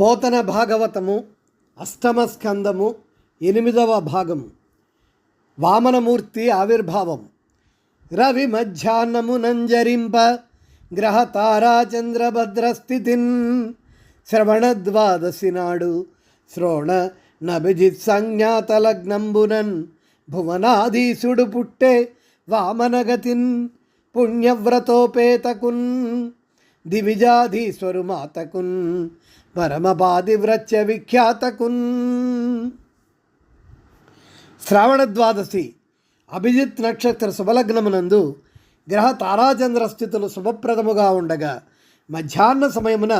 పోతన భాగవతము అష్టమ స్కందము ఎనిమిదవ భాగము. వామనమూర్తి ఆవిర్భావం. రవి మధ్యాహ్నమునంజరింప గ్రహ తారాచంద్రభద్రస్థితిన్ శ్రవణద్వాదశి నాడు శ్రోణ నభిజిత్ సంజ్ఞాత లగ్నంబునన్. భువనాధీసుడు పుట్టే వామనగతిన్ పుణ్యవ్రతోపేతకున్. దివిజాధీశ్వరు మాతకున్ పరమపాదివ్రత్య విఖ్యాతకున్ శ్రావణ ద్వాదశి అభిజిత్ నక్షత్ర శుభలగ్నమునందు గ్రహ తారాచంద్ర స్థితులు శుభప్రదముగా ఉండగా మధ్యాహ్న సమయమున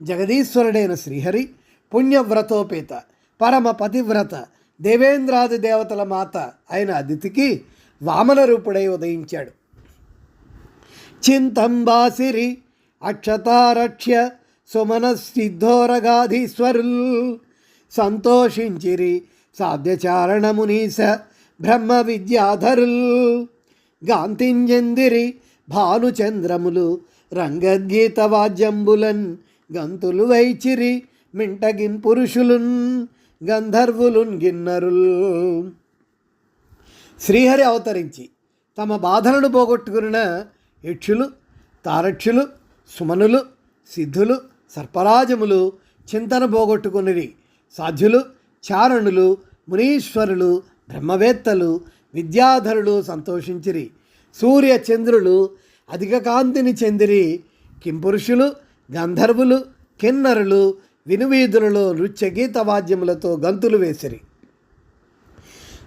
జగదీశ్వరుడైన శ్రీహరి పుణ్యవ్రతోపేత పరమ పతివ్రత దేవేంద్రాది దేవతల మాత అయిన అదితికి వామన రూపుడై ఉదయించాడు. చింతంబాసిరి అక్షతారక్ష్య సుమనసిద్ధోరగాధీశ్వరుల్ సంతోషించిరి సాధ్యచారణమునీస బ్రహ్మ విద్యాధరుల్ గాంతింజందిరి భానుచంద్రములు రంగద్గీత వాద్యంబులన్ గంతులు వైచిరి మింటగిన్ పురుషులున్ గంధర్వులున్ గిన్నరుల్. శ్రీహరి అవతరించి తమ బాధలను పోగొట్టుకున్న యక్షులు తారక్షులు సుమనులు సిద్ధులు సర్పరాజములు చింతన పోగొట్టుకునిరి. సాధ్యులు చారణులు మునీశ్వరులు బ్రహ్మవేత్తలు విద్యాధరులు సంతోషించిరి. సూర్య చంద్రులు అధిక కాంతిని చెందిరి. కింపురుషులు గంధర్వులు కిన్నరులు వినువీధులలో నృత్య గీత వాద్యములతో గంతులు వేసిరి.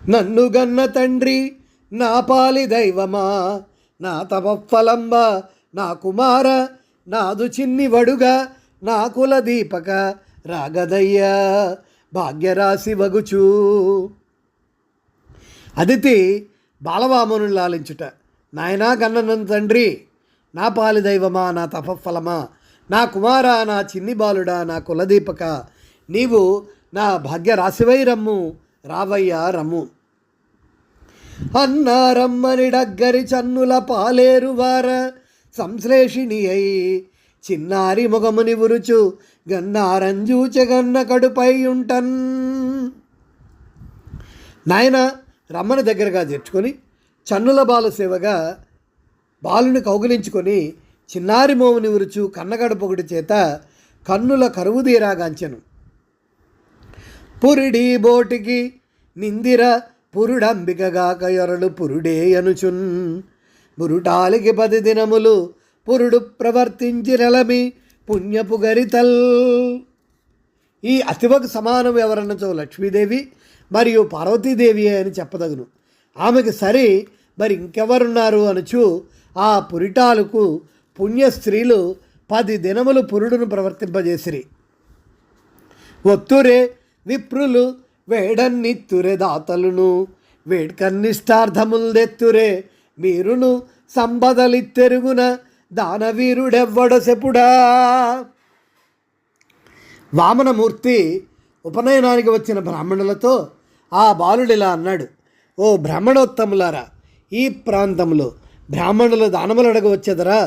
నన్ను గన్న తండ్రి నా పాలి దైవమా నా తపఫలంబ నా కుమార నాదు చిన్ని వడుగా నా కుల దీపక రాగదయ్యా భాగ్యరాశి వగుచూ. అదితి బాలవామను లాలించుట. నాయనా గన్ననందు తండ్రి నా పాలి దైవమా నా తపఫలమా నా కుమార నా చిన్ని బాలుడా నా కులదీపక నీవు నా భాగ్య రాశివై రమ్ము రావయ్యా రమ్ము. అన్నారమ్మనిడగ్గరి చన్నుల పాలేరువార సంశ్లేషిణియై చిన్నారి ముఖముని ఉరుచు గన్నారంజూచగన్న కడుపై ఉంటన్ నాయన రమ్మని దగ్గరగా చేర్చుకొని చన్నుల బాల సేవగా బాలుని కౌగిలించుకొని చిన్నారి మోముని ఉరుచు కన్నగడపొకటి చేత కన్నుల కరువు తీరాగాంచెను పురిడి బోటికి నిందిర పురుడంబికగాక ఎరలు పురుడే అనుచున్. పురుటాలికి పది దినములు పురుడు ప్రవర్తించిరలమి పుణ్యపు గరితల్. ఈ అతివకు సమానం ఎవరన్నచో లక్ష్మీదేవి మరియు పార్వతీదేవి అని చెప్పదగును. ఆమెకు సరి మరి ఇంకెవరున్నారు అనుచు ఆ పురిటాలకు పుణ్య స్త్రీలు పది దినములు పురుడును ప్రవర్తింపజేసిరి. ఒత్తురే విప్రులు వేడన్నిత్తురే దాతలును వేడ్కన్నిష్టార్థముల్దెత్తురే మీరును సంపదలిత్తెరుగున దానవీరుడెవ్వడ సెపుడా వామనమూర్తి ఉపనయనానికి వచ్చిన బ్రాహ్మణులతో ఆ బాలుడిలా అన్నాడు ఓ బ్రాహ్మణోత్తములారా ఈ ప్రాంతంలో బ్రాహ్మణులు దానములు అడగవచ్చేదరా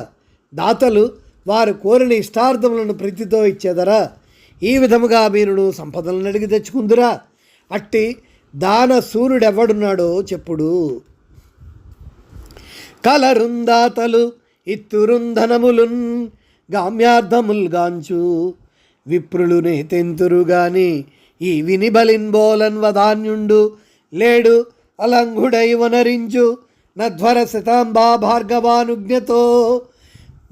దాతలు వారు కోరిన ఇష్టార్థములను ప్రీతితో ఇచ్చేదరా? ఈ విధముగా మీరును సంపదలను అడిగి తెచ్చుకుందురా? అట్టి దాన సూర్యుడెవ్వడున్నాడో చెప్పుడు. కలరుందాతలు ఇత్తురుంధనములున్ గామ్యార్థముల్గాంచు. విప్రులునే తెంతురు గాని ఈ విని బలిన్బోలన్ వధాన్యుండు లేడు అలంఘుడై వనరించు నధ్వర శతాంబా భార్గవానుజ్ఞతో.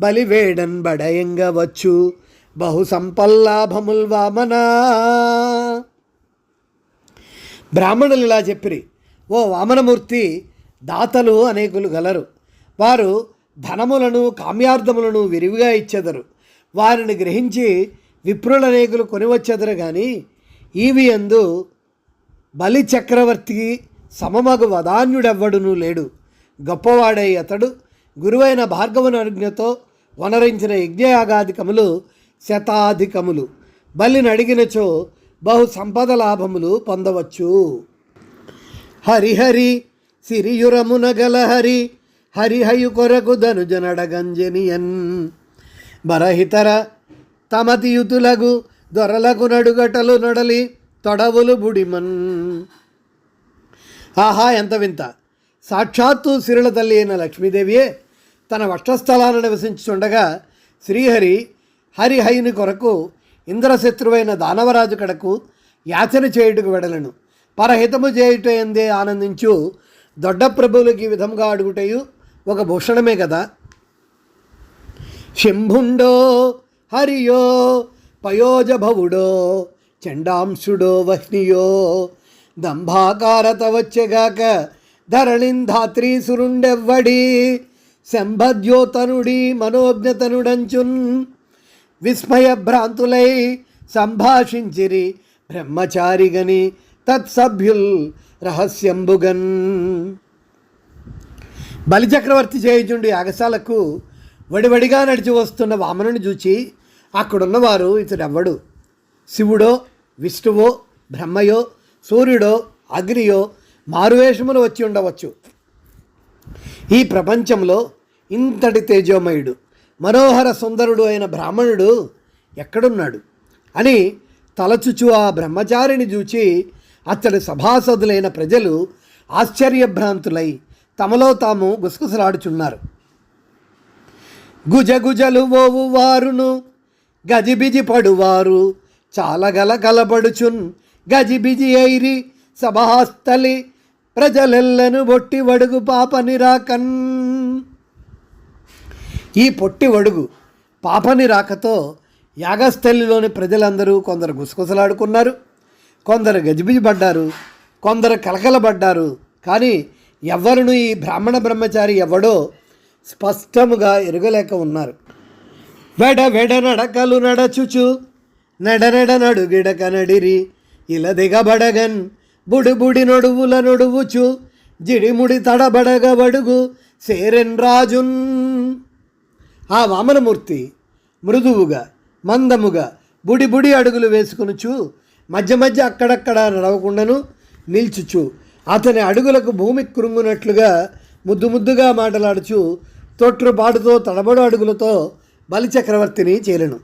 బలివేడన్ బడయంగవచ్చు బహు సంపల్లాభముల్ వామనా. బ్రాహ్మణులు ఇలా చెప్పిరి ఓ వామనమూర్తి దాతలు అనేకులు గలరు. వారు ధనములను కామ్యార్థములను విరివిగా ఇచ్చెదరు. వారిని గ్రహించి విప్రులనేకులు కొనివచ్చెదరు కానీ ఈవి అందు బలి చక్రవర్తికి సమమగు వదాన్యుడెవ్వడునూ లేడు. గొప్పవాడై అతడు గురువైన భార్గవుని అనుజ్ఞతో వనరించిన యజ్ఞయాగాధికములు శతాధికములు. బలిని అడిగినచో బహు సంపద లాభములు పొందవచ్చు హరిహరి సిరియురమున గల హరి హరిహయు కొరకు ధనుజనడగంజనియన్. బరహితర తమతియుతులగు దొరలకు నడుగటలు నడలి తొడవులు బుడిమన్. ఆహా ఎంత వింత! సాక్షాత్తు సిరుల తల్లి అయిన లక్ష్మీదేవియే తన వక్షస్థలాన్ని నివసించుండగా శ్రీహరి హరిహైని కొరకు ఇంద్రశత్రువైన దానవరాజు కడకు యాచన చేయుటకు వెడలను. పరహితము చేయుట ఎందే ఆనందించు దొడ్డ ప్రభువులకి ఈ విధంగా అడుగుటయు ఒక భూషణమే కదా. శంభుండో హరియో పయోజభవుడో చండాంశుడో వహ్నియో దంభాకారత వచ్చెగాక ధరణింధాత్రీసురుండెవ్వడి శంభద్యోతనుడి మనోజ్ఞతనుడంచున్ విస్మయ భ్రాంతులై సంభాషించిరి బ్రహ్మచారిగని తత్సభ్యుల్ రహస్యంబుగన్. బలిచక్రవర్తి చేయుచుండి యాగశాలకు వడివడిగా నడిచి వస్తున్న వామనుని చూచి అక్కడున్నవారు ఇతడెవ్వడు? శివుడో విష్ణువో బ్రహ్మయో సూర్యుడో అగ్నియో మారువేషములు వచ్చి ఉండవచ్చు. ఈ ప్రపంచంలో ఇంతటి తేజోమయుడు మనోహర సుందరుడు అయిన బ్రాహ్మణుడు ఎక్కడున్నాడు? అని తలచుచు ఆ బ్రహ్మచారిని చూచి అతడి సభాసదులైన ప్రజలు ఆశ్చర్యభ్రాంతులై తమలో తాము గుసగుసలాడుచున్నారు. గుజగుజలు ఓవు వారును గజిబిజి పడువారు చాలగల కలబడుచున్ గజిబిజి ఐరి సభాస్థలి ప్రజలెల్లను బొట్టి వడుగు పాప నిరాకన్ ఈ పొట్టి వడుగు పాపని రాకతో యాగస్థలిలోని ప్రజలందరూ కొందరు గుసగుసలాడుకున్నారు. కొందరు గజిబిజి పడ్డారు కొందరు కలకలబడ్డారు. కానీ ఎవరును ఈ బ్రాహ్మణ బ్రహ్మచారి ఎవడో స్పష్టముగా ఎరుగలేక ఉన్నారు. వెడ వెడ నడకలు నడచుచు నడనడ నడుగిడక నడిరి ఇల దిగబడగన్ బుడి బుడి నొడువుల నొడువుచు జిడిముడి తడబడగ బడుగు సేరెన్ రాజున్. ఆ వామనమూర్తి మృదువుగా మందముగా బుడి బుడి అడుగులు వేసుకొనుచు మధ్య మధ్య అక్కడక్కడ నడవకుండాను నిల్చుచు అతని అడుగులకు భూమి కృంగునట్లుగా ముద్దు ముద్దుగా మాటలాడుచు తొట్టుపాటుతో తడబడు అడుగులతో బలిచక్రవర్తిని చేలను.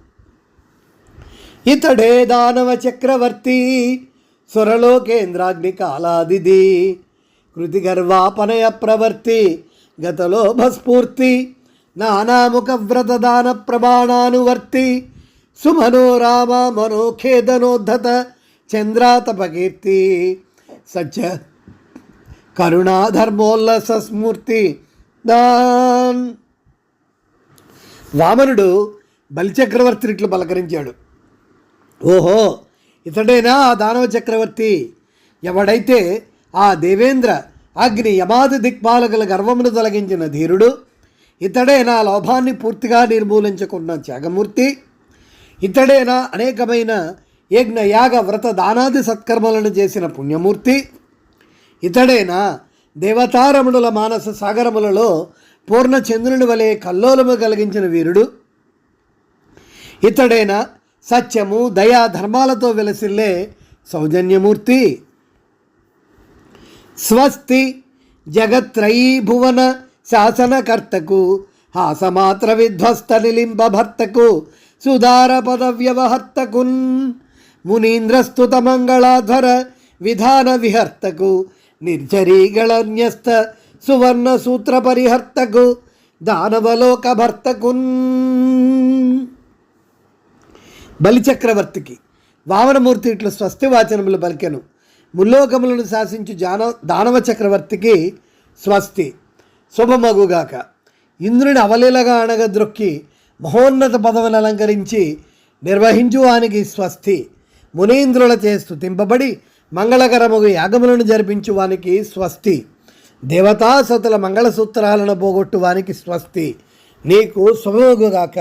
ఇతడే దానవ చక్రవర్తి సురలోకేంద్రాగ్ని కాలాదిది కృతి గర్వాపనయ ప్రవర్తి గతలోభస్ఫూర్తి నానాముఖ వ్రతదాన ప్రమాణానువర్తి సుమనోరామ మనోఖేదనోద్ధత చంద్రాతపకీర్తి సత్య కరుణాధర్మోల్లస స్మూర్తి దాన్. వామనుడు బలిచక్రవర్తిని ఇట్లు పలకరించాడు. ఓహో ఇతడేనా ఆ దానవ చక్రవర్తి. ఎవడైతే ఆ దేవేంద్ర అగ్ని యమాది దిక్పాలకుల గర్వమును తొలగించిన ధీరుడు ఇతడే నా లోభాన్ని పూర్తిగా నిర్మూలించుకున్న త్యాగమూర్తి ఇతడేనా అనేకమైన యజ్ఞ యాగ వ్రత దానాది సత్కర్మలను చేసిన పుణ్యమూర్తి ఇతడేనా దేవతారముడుల మానస సాగరములలో పూర్ణచంద్రుని వలె కల్లోలము కలిగించిన వీరుడు. ఇతడేనా సత్యము దయా ధర్మాలతో వెలసిల్లే సౌజన్యమూర్తి. స్వస్తి జగత్రయీ భువన శాసనకర్తకు హాసమాత్ర విధ్వస్త నిలింబ భర్తకు సుధార పద వ్యవహర్తకున్ మునీంద్రస్తుత మంగళాధర విధాన విహర్తకు నిర్జరీగళన్యస్త సువర్ణ సూత్ర పరిహర్తకు దానవలోక భర్తకున్ బలిచక్రవర్తికి వామనమూర్తి ఇట్లు స్వస్తి వాచనములు పలికెను. ముల్లోకములను శాసించు జాన దానవ చక్రవర్తికి స్వస్తి. శుభమగుగాక. ఇంద్రుని అవలీలగా అణగద్రొక్కి మహోన్నత పదవిని అలంకరించి నిర్వహించు వానికి స్వస్తి. మునీంద్రులచే స్థుతింపబడి మంగళకరముగు యాగములను జరిపించు వానికి స్వస్తి. దేవతాసతుల మంగళసూత్రాలను పోగొట్టు వానికి స్వస్తి. నీకు శుభమగుగాక